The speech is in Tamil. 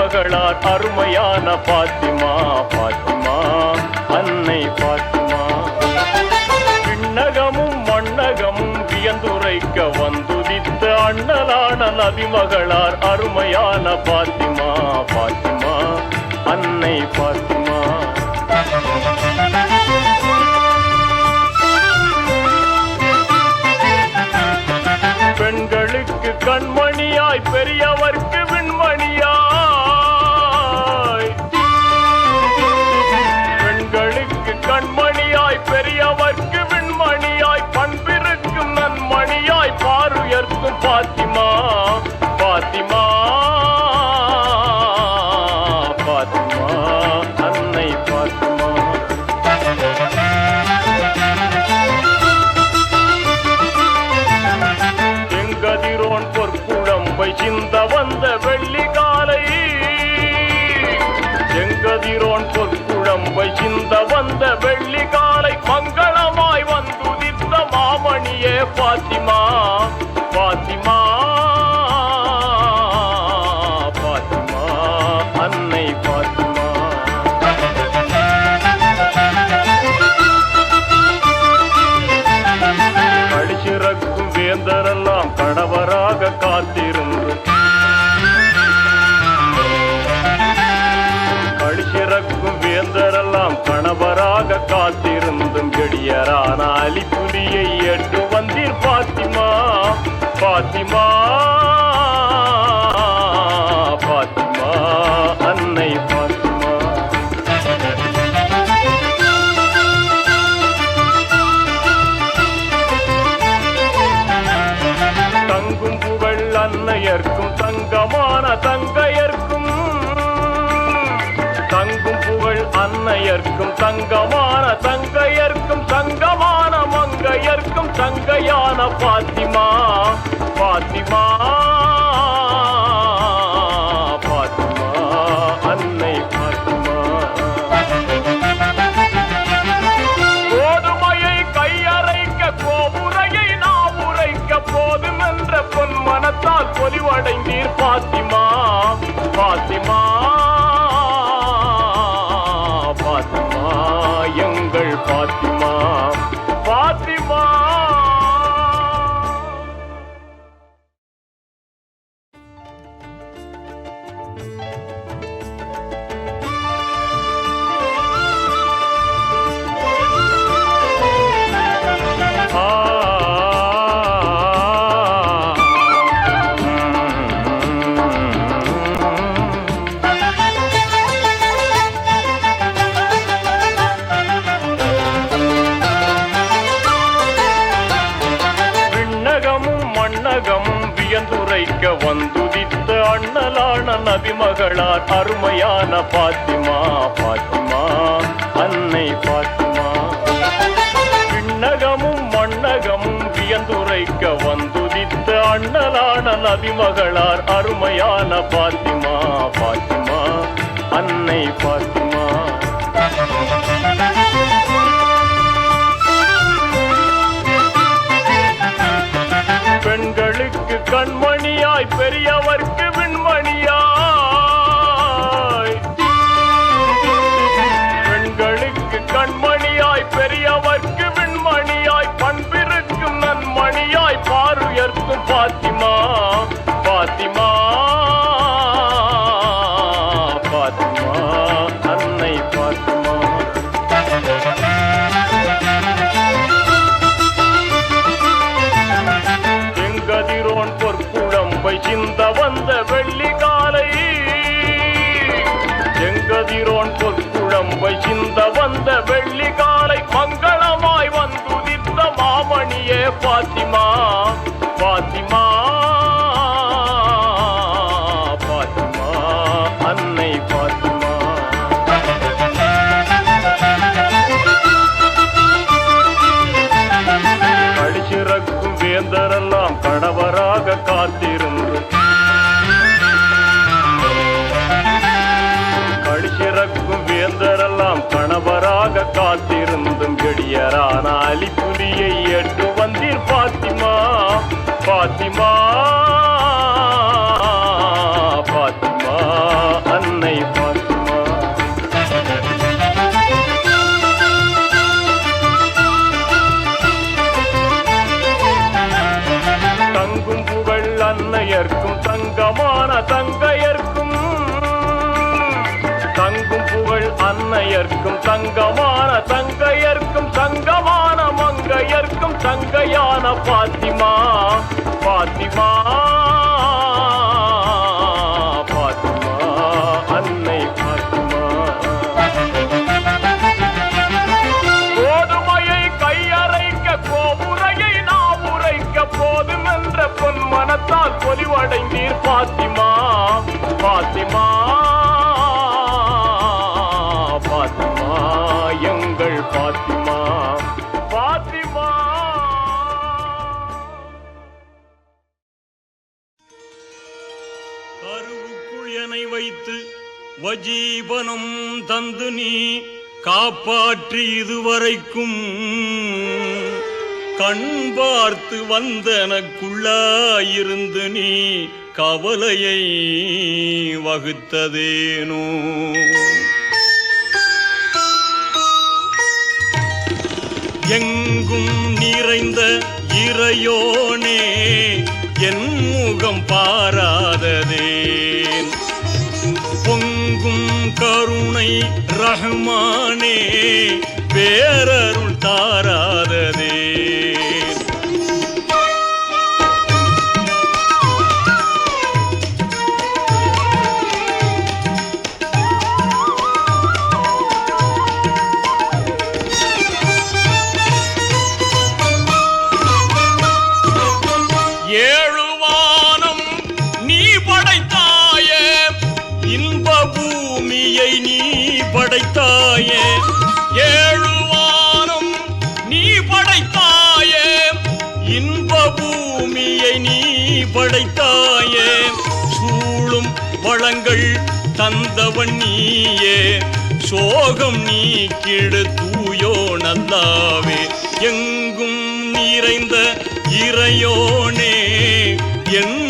மகளார் அருமையான பாத்திமா பாத்திமா அன்னை பாத்திமா. விண்ணகமும் மண்ணகமும் வியந்துரைக்க வந்துதித்த அண்ணலான நதிமகளார் அருமையான பாத்திமா பாத்திமா அன்னை பாத்திமா. பொற்குழம்பை சிந்த கணவராக காத்திருந்தும் கெடியரான அலிப்புலியை எட்டு வந்தீர் பாத்திமா. பாத்திமா அன்னையர்க்கும் தங்கமா God. மகளார் அருமையான பாத்திமா பாத்திமா அன்னை பாத்திமா. விண்ணகமும் மண்ணகமும் வியந்துரைக்க வந்துதித்த அண்ணலான நபிமகளார் அருமையான பாத்திமா பாத்திமா அன்னை பாத்திமா. பாத்திமா கொடுங்கடியரான அலி புலியை எட்டு வந்தீர் பாத்திமா. பாத்திமா. மங்கையர்க்கும் தங்கையான வைத்து வஜீவனம் தந்து நீ காப்பாற்றி இதுவரைக்கும். கண் பார்த்து வந்தனக்குள்ளாயிருந்து நீ கவலையை வகுத்ததேனோ? எங்கும் நிறைந்த இறையோனே என் முகம் பாரா பெருமானே பேரருள் பூமியை நீ படைத்தாயே. சூழும் வளங்கள் தந்தவன் நீயே. சோகம் நீக்கிடு தூயோ நல்லாவே. எங்கும் நிறைந்த இறையோனே. என்